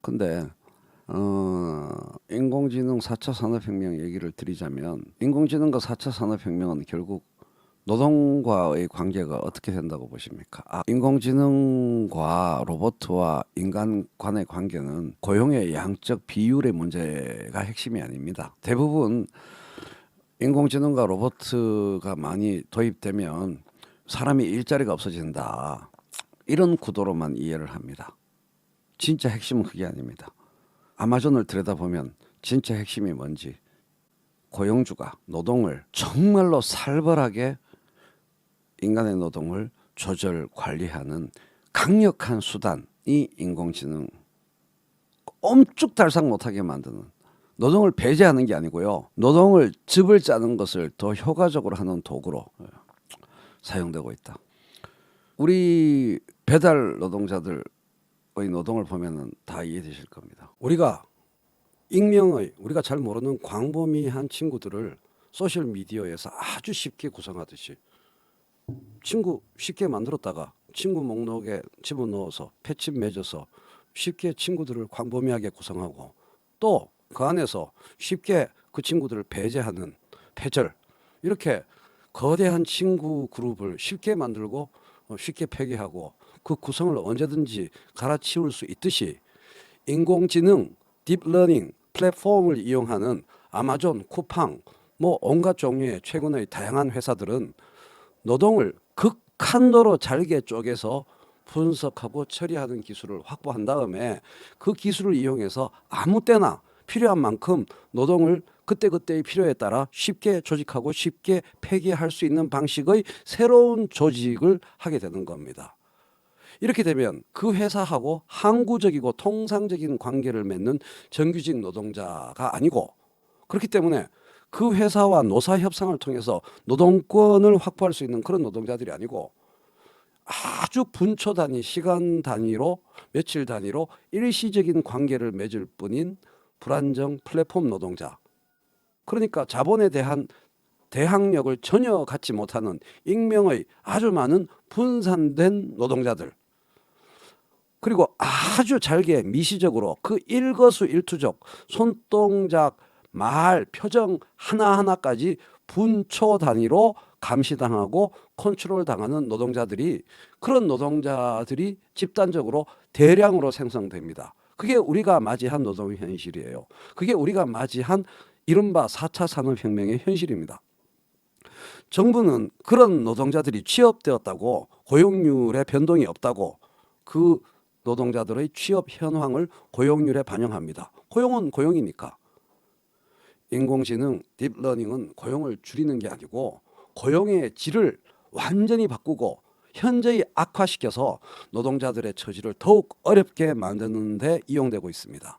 근데 어, 인공지능 4차 산업혁명 얘기를 드리자면 인공지능과 4차 산업혁명은 결국 노동과의 관계가 어떻게 된다고 보십니까? 아, 인공지능과 로봇과 인간 간의 관계는 고용의 양적 비율의 문제가 핵심이 아닙니다. 대부분 인공지능과 로봇가 많이 도입되면 사람이 일자리가 없어진다. 이런 구도로만 이해를 합니다. 진짜 핵심은 그게 아닙니다. 아마존을 들여다보면 진짜 핵심이 뭔지 고용주가 노동을 정말로 살벌하게 인간의 노동을 조절 관리하는 강력한 수단이 인공지능 엄죽달싹 못하게 만드는 노동을 배제하는 게 아니고요 노동을 즙을 짜는 것을 더 효과적으로 하는 도구로 어, 사용되고 있다. 우리 배달 노동자들의 노동을 보면은 다 이해되실 겁니다. 우리가 익명의 우리가 잘 모르는 광범위한 친구들을 소셜 미디어에서 아주 쉽게 구성하듯이 친구 쉽게 만들었다가 친구 목록에 집어넣어서 패치 맺어서 쉽게 친구들을 광범위하게 구성하고 또 그 안에서 쉽게 그 친구들을 배제하는 패절 이렇게 거대한 친구 그룹을 쉽게 만들고 어, 쉽게 폐기하고 그 구성을 언제든지 갈아치울 수 있듯이 인공지능 딥러닝 플랫폼을 이용하는 아마존, 쿠팡 뭐 온갖 종류의 최근의 다양한 회사들은 노동을 극한도로 잘게 쪼개서 분석하고 처리하는 기술을 확보한 다음에 그 기술을 이용해서 아무 때나 필요한 만큼 노동을 그때그때의 필요에 따라 쉽게 조직하고 쉽게 폐기할 수 있는 방식의 새로운 조직을 하게 되는 겁니다. 이렇게 되면 그 회사하고 항구적이고 통상적인 관계를 맺는 정규직 노동자가 아니고 그렇기 때문에 그 회사와 노사 협상을 통해서 노동권을 확보할 수 있는 그런 노동자들이 아니고 아주 분초 단위, 시간 단위로 며칠 단위로 일시적인 관계를 맺을 뿐인 불안정 플랫폼 노동자. 그러니까 자본에 대한 대항력을 전혀 갖지 못하는 익명의 아주 많은 분산된 노동자들. 그리고 아주 잘게 미시적으로 그 일거수일투족 손동작 말 표정 하나하나까지 분초 단위로 감시당하고 컨트롤 당하는 노동자들이 그런 노동자들이 집단적으로 대량으로 생성됩니다. 그게 우리가 맞이한 노동 현실이에요. 그게 우리가 맞이한 이른바 4차 산업혁명의 현실입니다. 정부는 그런 노동자들이 취업되었다고 고용률에 변동이 없다고 그 노동자들의 취업 현황을 고용률에 반영합니다. 고용은 고용이니까. 인공지능, 딥러닝은 고용을 줄이는 게 아니고 고용의 질을 완전히 바꾸고 현저히 악화시켜서 노동자들의 처지를 더욱 어렵게 만드는 데 이용되고 있습니다.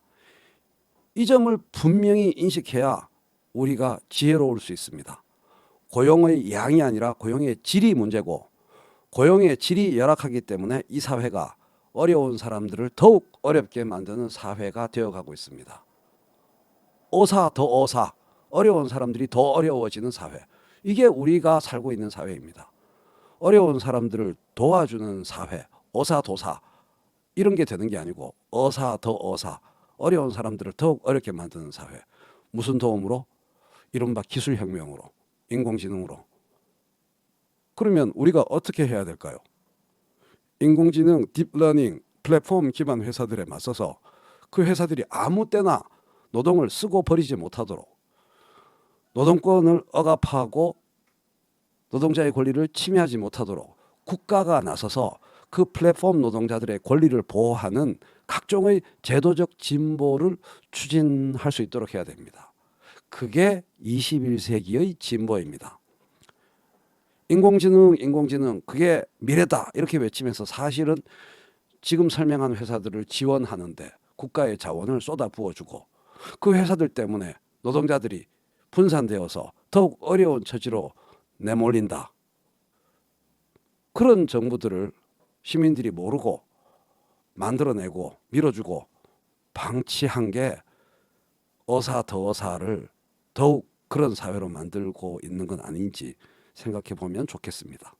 이 점을 분명히 인식해야 우리가 지혜로울 수 있습니다. 고용의 양이 아니라 고용의 질이 문제고 고용의 질이 열악하기 때문에 이 사회가 어려운 사람들을 더욱 어렵게 만드는 사회가 되어가고 있습니다. 오사 더 오사 어려운 사람들이 더 어려워지는 사회 이게 우리가 살고 있는 사회입니다. 어려운 사람들을 도와주는 사회 오사 도사 이런 게 되는 게 아니고 어사 더 어사 어려운 사람들을 더욱 어렵게 만드는 사회 무슨 도움으로 이른바 기술혁명으로 인공지능으로 그러면 우리가 어떻게 해야 될까요? 인공지능 딥러닝 플랫폼 기반 회사들에 맞서서 그 회사들이 아무 때나 노동을 쓰고 버리지 못하도록 노동권을 억압하고 노동자의 권리를 침해하지 못하도록 국가가 나서서 그 플랫폼 노동자들의 권리를 보호하는 각종의 제도적 진보를 추진할 수 있도록 해야 됩니다. 그게 21세기의 진보입니다. 인공지능, 인공지능, 그게 미래다. 이렇게 외치면서 사실은 지금 설명한 회사들을 지원하는데 국가의 자원을 쏟아 부어주고 그 회사들 때문에 노동자들이 분산되어서 더욱 어려운 처지로 내몰린다. 그런 정부들을 시민들이 모르고 만들어내고 밀어주고 방치한 게 어사 더 어사를 더욱 그런 사회로 만들고 있는 건 아닌지 생각해 보면 좋겠습니다.